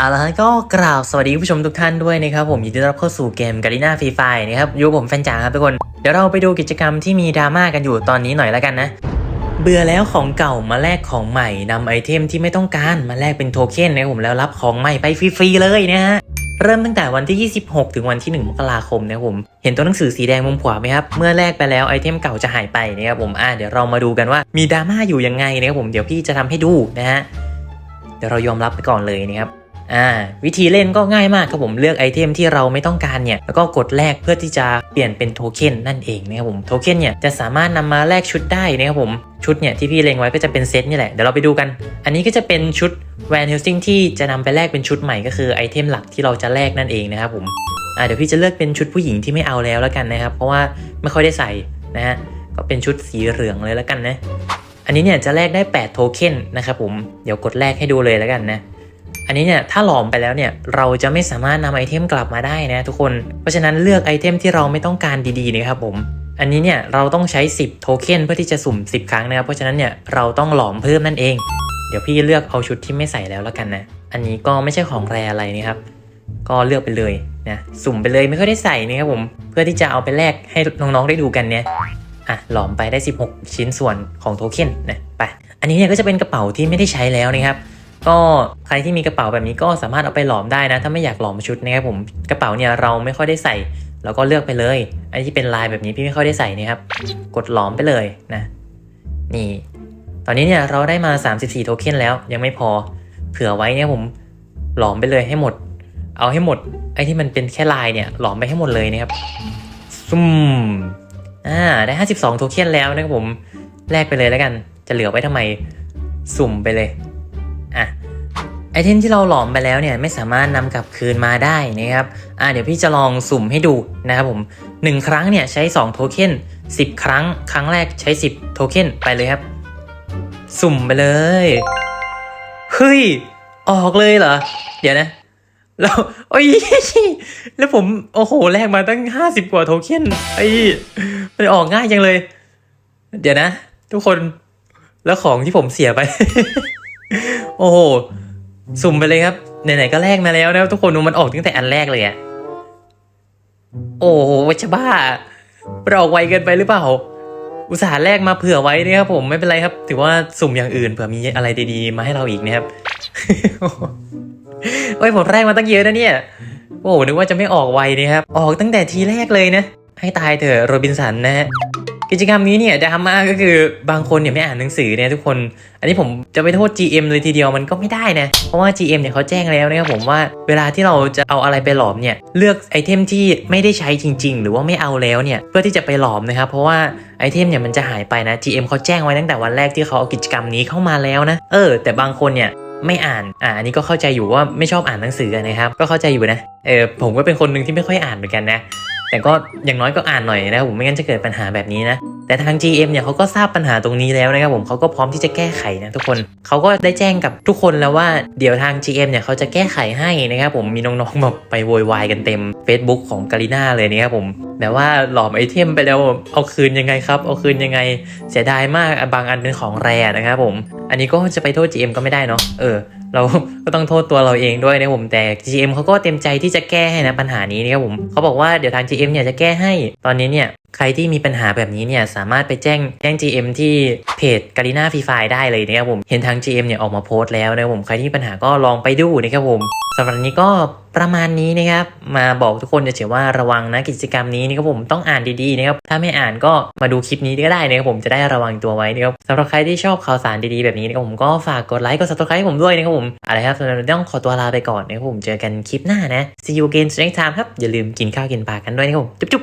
เอาละก็กราบสวัสดีผู้ชมทุกท่านด้วยนะครับผมยินดีต้อนรับเข้าสู่เกม g a r ี n a Free Fire นะครับอยู่ผมแฟนจ๋าครับทุกคน เดี๋ยวเราไปดูกิจกรรมที่มีดราม่ากันอยู่ตอนนี้หน่อยแล้วกันนะ เบื่อแล้วของเก่ามาแลกของใหม่นำไอเทมที่ไม่ต้องการมาแลกเป็นโทเค็นนะครับผมแล้วรับของใหม่ไปฟรีๆเลยนะฮะเริ่มตั้งแต่วันที่ 26 ถึงวันที่ 1 มกราคมนะครับผม เห็นตัวหนังสือสีแดงมุมขวาไหมครับ เมื่อแลกไปแล้วไอเทมเก่าจะหายไปนะครับผม อ่าเดี๋ยวเรามาดูกันว่ามีดราม่าอยู่ยังไงนะครับผม เดี๋ยวพี่จะทำให้ดูนะฮะ เดี๋ยวเรายอมรับไปก่อนเลยนะครับ อ่าวิธีเล่นก็ง่ายมากครับผมเลือกไอเทมที่เราไม่ต้องการเนี่ยแล้วก็กดแลกเพื่อที่จะเปลี่ยนเป็นโทเค็นนั่นเองนะครับผมโทเค็นเนี่ยจะสามารถนำมาแลกชุดได้นะครับผมชุดเนี่ยที่พี่เล็งไว้ก็จะเป็นเซตนี่แหละเดี๋ยวเราไปดูกัน อันนี้ก็จะเป็นชุดแวนเฮลซิงที่จะนำไปแลกเป็นชุดใหม่ก็คือไอเทมหลักที่เราจะแลกนั่นเองนะครับผมอ่าเดี๋ยวพี่จะเลือกเป็นชุดผู้หญิงที่ไม่เอาแล้วแล้วกันนะครับ เพราะว่าไม่ค่อยได้ใส่นะฮะก็เป็นชุดสีเหลืองเลยแล้วกันนะอันนี้เนี่ยจะแลกได้ 8 โทเค็นนะครับผมเดี๋ยวกดแลกให้ดูเลยแล้วกันนะ อันนี้เนี่ยถ้าหลอมไปแล้วเนี่ยเราจะไม่สามารถนำไอเทมกลับมาได้นะทุกคน เพราะฉะนั้นเลือกไอเทมที่เราไม่ต้องการดีๆนะครับผมอันนี้เนี่ยเราต้องใช้ 10 โทเค็นเพื่อที่จะสุ่ม 10 ครั้งนะครับเพราะฉะนั้นเนี่ยเราต้องหลอมเพิ่มนั่นเอง เดี๋ยวพี่เลือกเอาชุดที่ไม่ใส่แล้วแล้วกันนะอันนี้ก็ไม่ใช่ของแรอะไรนะครับ ก็เลือกไปเลยนะสุ่มไปเลยไม่ค่อยได้ใส่นะครับผมเพื่อที่จะเอาไปแลกให้น้องๆได้ดูกันเนี่ยอะหลอมไปได้ 16 ชิ้นส่วนของโทเค็นนะไปอันนี้เนี่ยก็จะเป็นกระเป๋าที่ไม่ได้ใช้แล้วนะครับ ก็ใครที่มีกระเป๋าแบบนี้ก็สามารถเอาไปหลอมได้นะ ถ้าไม่อยากหลอมชุดนะครับผมกระเป๋าเนี่ยเราไม่ค่อยได้ใส่เราก็เลือกไปเลย อันที่เป็นลายแบบนี้พี่ไม่ค่อยได้ใส่นะครับ กดหลอมไปเลยนะ นี่ ตอนนี้เนี่ยเราได้มา 34 โทเค็นแล้วยังไม่พอ เผื่อไว้เนี่ยผมหลอมไปเลยให้หมด เอาให้หมด ไอ้ที่มันเป็นแค่ลายเนี่ยหลอมไปให้หมดเลยนะครับซุ่มอ่าได้ 52 โทเค็นแล้วนะครับผมแลกไปเลยแล้วกัน จะเหลือไว้ทำไม สุ่มไปเลย เทมที่เราหลอมไปแล้วเนี่ยไม่สามารถนำกลับคืนมาได้นะครับอ่าเดี๋ยวพี่จะลองสุ่มให้ดูนะครับผม 1 ครั้งเนี่ยใช้2โทเค็น10 ครั้ง ครั้งแรกใช้ 10 โทเค็นไปเลยครับ สุ่มไปเลยเฮ้ยออกเลยเหรอ เดี๋ยวนะแล้วโอ้ยแล้วผมโอ้โหแลกมาตั้งห้าสิบกว่าโทเค็นไอ้มันออกง่ายจังเลย เดี๋ยวนะ ทุกคนแล้วของที่ผมเสียไป โอ้โห สุ่มไปเลยครับ ไหนๆก็แลกมาแล้วนะทุกคนมันออกตั้งแต่อันแรกเลยอะโอ้โหวัชบ้าเราออกไวเกินไปหรือเปล่า อุตส่าห์แลกมาเผื่อไว้นะครับผมไม่เป็นไรครับ ถือว่าสุ่มอย่างอื่นเผื่อมีอะไรดีๆ มาให้เราอีกนะครับโอ้ยผมแรกมาตั้งเยอะนะเนี่ย โอ้โหนึกว่าจะไม่ออกไวนะครับ ออกตั้งแต่ทีแรกเลยนะ ให้ตายเถอะโรบินสันนะฮะ กิจกรรมนี้เนี่ยดราม่าก็คือบางคนเนี่ยไม่อ่านหนังสือเนี่ยทุกคน อันนี้ผมจะไปโทษ GM เลยทีเดียวมันก็ไม่ได้นะ เพราะว่า GM เนี่ยเขาแจ้งแล้วนะครับผมว่าเวลาที่เราจะเอาอะไรไปหลอมเนี่ยเลือกไอเทมที่ไม่ได้ใช้จริง ๆ หรือว่าไม่เอาแล้วเนี่ยเพื่อที่จะไปหลอมนะครับเพราะว่าไอเทมเนี่ยมันจะหายไปนะ GM เขาแจ้งไว้ตั้งแต่วันแรกที่เขาเอากิจกรรมนี้เข้ามาแล้วนะเออ แต่บางคนเนี่ยไม่อ่าน อ่า อันนี้ก็เข้าใจอยู่ว่าไม่ชอบอ่านหนังสือนะครับ ก็เข้าใจอยู่นะ เออผมก็เป็นคนหนึ่งที่ไม่ค่อยอ่านเหมือนกันนะ แต่ก็อย่างน้อยก็อ่านหน่อยนะครับผมไม่งั้นจะเกิดปัญหาแบบนี้นะแต่ทาง GM เนี่ยเขาก็ทราบปัญหาตรงนี้แล้วนะครับผมเขาก็พร้อมที่จะแก้ไขนะทุกคนเขาก็ได้แจ้งกับทุกคนแล้วว่าเดี๋ยวทาง GM เนี่ยเขาจะแก้ไขให้นะครับผมมีน้องๆแบบไปโวยวายกันเต็ม Facebook ของกาลิน่าเลยนะครับผมแต่ว่าหลอมไอเทมไปแล้วเอาคืนยังไงครับ เอาคืนยังไงเสียดายมากบางอันเป็นของแรนะครับผม อันนี้ก็จะไปโทษ GM ก็ไม่ได้เนาะเออ เราก็ต้องโทษตัวเราเองด้วยนะผมแต่ GM เขาก็เต็มใจที่จะแก้ให้นะปัญหานี้นะครับผมเขาบอกว่าเดี๋ยวทาง GM เนี่ยจะแก้ให้ตอนนี้เนี่ยใครที่มีปัญหาแบบนี้เนี่ยสามารถไปแจ้งแจ้ง GM ที่เพจกาลิน่าฟรีไฟได้เลยนะครับผม เห็นทาง GM เนี่ยออกมาโพสต์แล้วนะครับผมใครที่มีปัญหาก็ลองไปดูนะครับผมสำหรับนี้ก็ประมาณนี้นะครับ มาบอกทุกคนเฉยๆว่าระวังนะกิจกรรมนี้นะครับผมต้องอ่านดีๆนะครับถ้าไม่อ่านก็มาดูคลิปนี้ก็ได้นะครับผมจะได้ระวังตัวไว้นะครับสำหรับใครที่ชอบข่าวสารดีๆแบบนี้นะครับผมก็ฝากกดไลค์กด subscribe ให้ผมด้วยนะครับผมอะไรครับสำหรับวันนี้ต้องขอตัวลาไปก่อนนะครับผมเจอกันคลิปหน้านะ see you again next time ครับอย่าลืมกินข้าวกินปลากันด้วยนะครับผมจุ๊บ